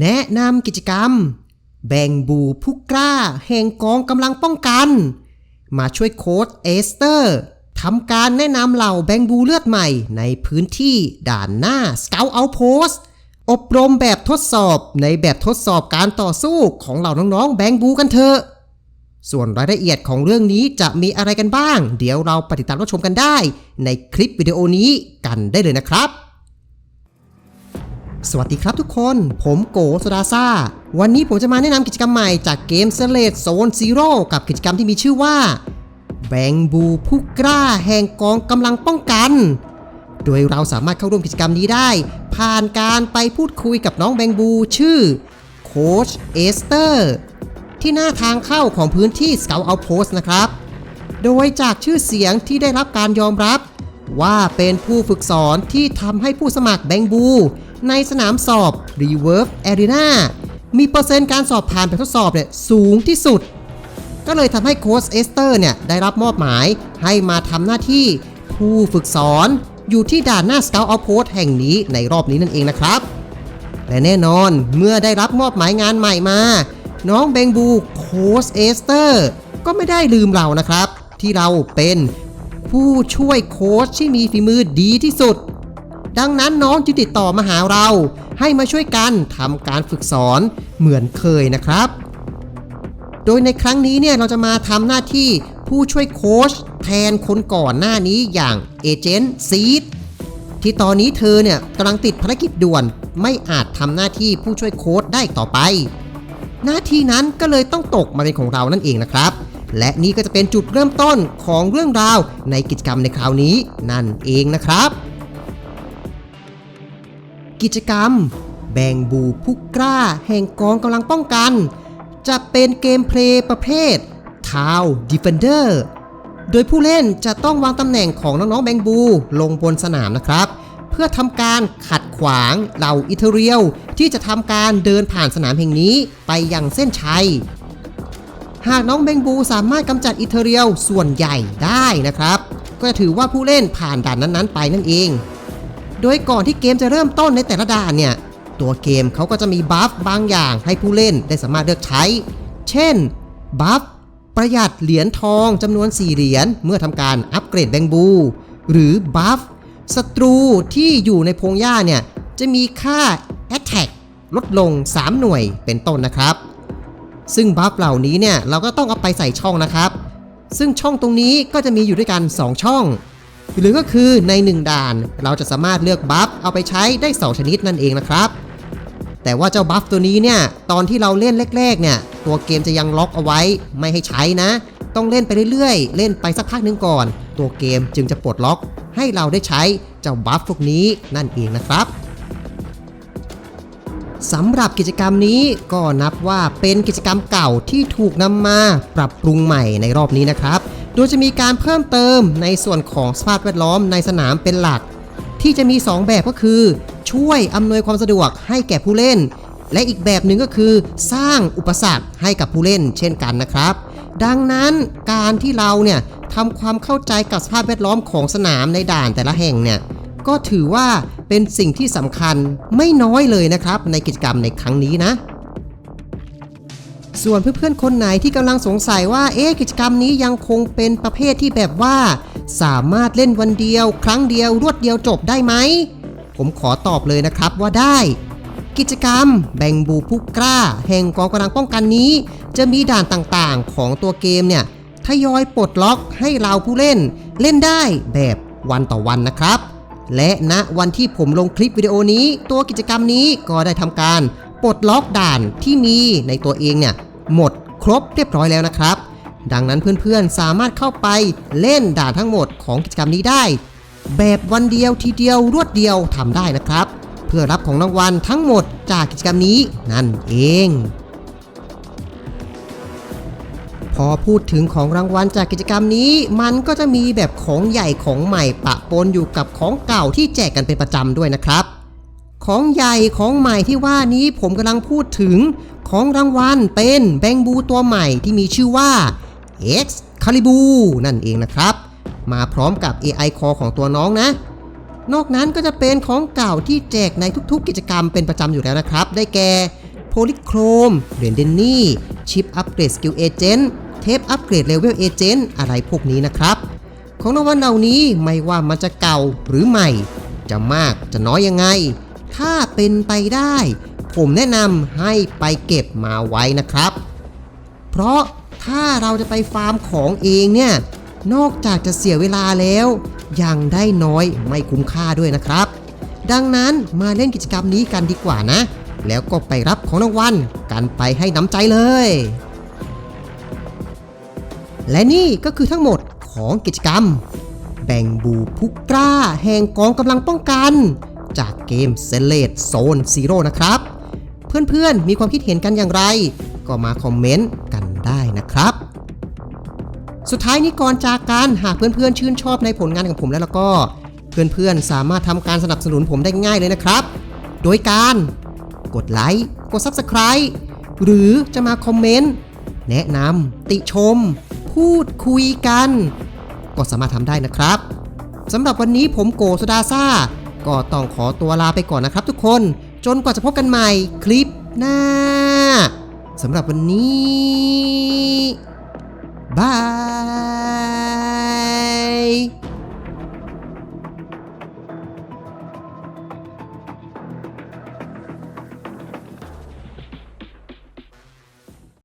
แนะนำกิจกรรม แบ่งบูผู้กล้าแห่งกองกำลังป้องกัน มาช่วยโค้ดเอสเตอร์ทำการแนะนำเหล่าแบงบูเลือดใหม่ในพื้นที่ด่านหน้าสเกลเอาโพสอบรมแบบทดสอบในแบบทดสอบการต่อสู้ของเหล่าน้องๆแบงบูกันเถอะ ส่วนรายละเอียดของเรื่องนี้จะมีอะไรกันบ้าง เดี๋ยวเราปฏิตามรับชมกันได้ ในคลิปวิดีโอนี้กันได้เลยนะครับ สวัสดีครับทุกคน ผมโกโซดาซ่า วันนี้ผมจะมาแนะนำกิจกรรมใหม่จากเกม s l a t e Zone Zero กับกิจกรรมที่มีชื่อว่าแบงบูผู้กล้าแห่งกองกำลังป้องกัน โดยเราสามารถเข้าร่วมกิจกรรมนี้ได้ ผ่านการไปพูดคุยกับน้องแบงบูชื่อโคชเอสเตอร์ที่หน้าทางเข้าของพื้นที่ Scout Outpost นะครับ โดยจากชื่อเสียงที่ได้รับการยอมรับ ว่าเป็นผู้ฝึกสอนที่ทำให้ผู้สมัครแบงบู ในสนามสอบ Reverse Arena มีเปอร์เซ็นต์การสอบผ่านแบบทดสอบเนี่ยสูงที่สุด ก็เลยทำให้โค้ชเอสเตอร์เนี่ยได้รับมอบหมายให้มาทำหน้าที่ผู้ฝึกสอนอยู่ที่ด่านหน้า Scout Outpost แห่งนี้ในรอบนี้นั่นเองนะครับ และแน่นอนเมื่อได้รับมอบหมายงานใหม่มา น้องเบงบูโค้ชเอสเตอร์ก็ไม่ได้ลืมเรานะครับ ที่เราเป็นผู้ช่วยโค้ชที่มีฝีมือดีที่สุด ดังนั้นน้องจึงติดต่อมาหาเรา ให้มาช่วยกันทำการฝึกสอนเหมือนเคยนะครับ โดยในครั้งนี้เนี่ยเราจะมาทำหน้าที่ผู้ช่วยโค้ชแทนคนก่อนหน้านี้อย่างเอเจนต์ซีดที่ตอนนี้เธอเนี่ยกำลังติดภารกิจด่วน ไม่อาจทำหน้าที่ผู้ช่วยโค้ชได้ต่อไป หน้าที่นั้นก็เลยต้องตกมาเป็นของเรานั่นเองนะครับและนี่ก็จะเป็นจุดเริ่มต้นของเรื่องราวในกิจกรรมในคราวนี้นั่นเองนะครับ กิจกรรม แบงบูผู้กล้าแห่งกองกำลังป้องกัน จะเป็นเกมเพลย์ประเภท Town Defender โดยผู้เล่นจะต้องวางตำแหน่งของน้องๆแบงบูลงบนสนามนะครับ เพื่อทำการขัดขวางเหล่าอิเทเรียลที่จะทำการเดินผ่านสนามแห่งนี้ไปยังเส้นชัย หากน้องแบงบูสามารถกำจัดอิเทเรียลส่วนใหญ่ได้นะครับ ก็จะถือว่าผู้เล่นผ่านด่านนั้นๆ ไปนั่นเอง โดยก่อนที่เกมจะเริ่มต้นในแต่ละด่านเนี่ย ตัวเกมเขาก็จะมีบัฟบางอย่างให้ผู้เล่นได้สามารถเลือกใช้ เช่น บัฟประหยัดเหรียญทองจำนวน 4 เหรียญเมื่อทำการอัปเกรดแบงบู หรือบัฟศัตรูที่อยู่ในพงหญ้าเนี่ย จะมีค่า Attack ลดลง 3 หน่วยเป็นต้นนะครับ ซึ่งบัฟเหล่านี้เนี่ย เราก็ต้องเอาไปใส่ช่องนะครับ ซึ่งช่องตรงนี้ก็จะมีอยู่ด้วยกัน 2 ช่อง หรือก็คือใน 1 ด่าน เราจะสามารถเลือกบัฟเอาไปใช้ได้ 2 ชนิดนั่นเองนะครับ แต่ว่าเจ้าบัฟตัวนี้เนี่ยตอนที่เราเล่นแรกๆเนี่ยตัวเกมจะยังล็อกเอาไว้ไม่ให้ใช้นะ ต้องเล่นไปเรื่อยๆ เล่นไปสักพักหนึงก่อน ตัวเกมจึงจะปลดล็อก ให้เราได้ใช้เจ้าบัฟพวกนี้นั่นเองนะครับสำหรับกิจกรรมนี้ก็นับว่าเป็นกิจกรรมเก่าที่ถูกนำมาปรับปรุงใหม่ในรอบนี้นะครับ โดยจะมีการเพิ่มเติมในส่วนของสภาพแวดล้อมในสนามเป็นหลัก ที่จะมี 2 แบบก็คือ ช่วยอำนวยความสะดวกให้แก่ผู้เล่น และอีกแบบหนึ่งก็คือ สร้างอุปสรรคให้กับผู้เล่น เช่นกันนะครับ ดังนั้นการที่เราเนี่ยทำความเข้าใจกับสภาพแวดล้อมของสนามในด่านแต่ละแห่งเนี่ยก็ถือว่าเป็นสิ่งที่สำคัญไม่น้อยเลยนะครับ ในกิจกรรมในครั้งนี้นะ ส่วนเพื่อนๆคนไหนที่กำลังสงสัยว่าเอ๊ะกิจกรรมนี้ยังคงเป็นประเภทที่แบบว่า สามารถเล่นวันเดียว ครั้งเดียวรวดเดียวจบได้ไหม ผมขอตอบเลยนะครับว่าได้ กิจกรรม แบ่งบูผู้กล้า แห่งกองกำลังป้องกันนี้ จะมีด่านต่างๆของตัวเกมเนี่ยทยอยปลดล็อกให้เราผู้เล่น เล่นได้แบบวันต่อวันนะครับ และณวันที่ผมลงคลิปวิดีโอนี้ ตัวกิจกรรมนี้ก็ได้ทำการ ปลดล็อกด่านที่มีในตัวเองเนี่ยหมดครบเรียบร้อยแล้วนะครับ ดังนั้นเพื่อนๆสามารถเข้าไปเล่นด่านทั้งหมดของกิจกรรมนี้ได้ แบบวันเดียวทีเดียวรวดเดียวทำได้นะครับ เพื่อรับของรางวัลทั้งหมดจากกิจกรรมนี้นั่นเองพอพูดถึงของรางวัลจากกิจกรรมนี้ มันก็จะมีแบบของใหญ่ของใหม่ปะปนอยู่กับของเก่าที่แจกกันเป็นประจำด้วยนะครับ ของใหญ่ของใหม่ที่ว่านี้ผมกำลังพูดถึงของรางวัลเป็นแบงบูตัวใหม่ที่มีชื่อว่า X c a l i b u นั่นเองนะครับ มาพร้อมกับ AI Core ของตัวน้องนะ นอกนั้นก็จะเป็นของเก่าที่แจกในทุกๆ กิจกรรมเป็นประจำอยู่แล้วนะครับ ได้แก่โพลิโครมเรนเดนนี่ชิปอัปเกรดสกิลเอเจนต์เทปอัปเกรดเลเวลเอเจนต์อะไรพวกนี้นะครับ ของรางวัลเหล่านี้ไม่ว่ามันจะเก่าหรือใหม่ จะมากจะน้อยยังไง ถ้าเป็นไปได้ ผมแนะนำให้ไปเก็บมาไว้นะครับ เพราะถ้าเราจะไปฟาร์มของเองเนี่ย นอกจากจะเสียเวลาแล้ว ยังได้น้อยไม่คุ้มค่าด้วยนะครับ ดังนั้นมาเล่นกิจกรรมนี้กันดีกว่านะ แล้วก็ไปรับของรางวัลกันไปให้น้ำใจเลย และนี่ก็คือทั้งหมดของกิจกรรม แบ่งบูผู้กล้าแห่งกองกำลังป้องกัน จากเกมเซเลตโซนซีโร่นะครับ เพื่อนๆ มีความคิดเห็นกันอย่างไร ก็มาคอมเมนต์กันได้นะครับ สุดท้ายนี้ก่อนจากกันหากเพื่อนๆ ชื่นชอบในผลงานของผมแล้วก็ เพื่อนๆ สามารถทำการสนับสนุนผมได้ง่ายเลยนะครับ โดยการกดไลค์กด Subscribe หรือจะมาคอมเมนต์แนะนำติชม พูดคุยกัน ก็สามารถทำได้นะครับสำหรับวันนี้ผมโกสดาซ่า ก็ต้องขอตัวลาไปก่อนนะครับทุกคน จนกว่าจะพบกันใหม่คลิปหน้าสำหรับวันนี้บาย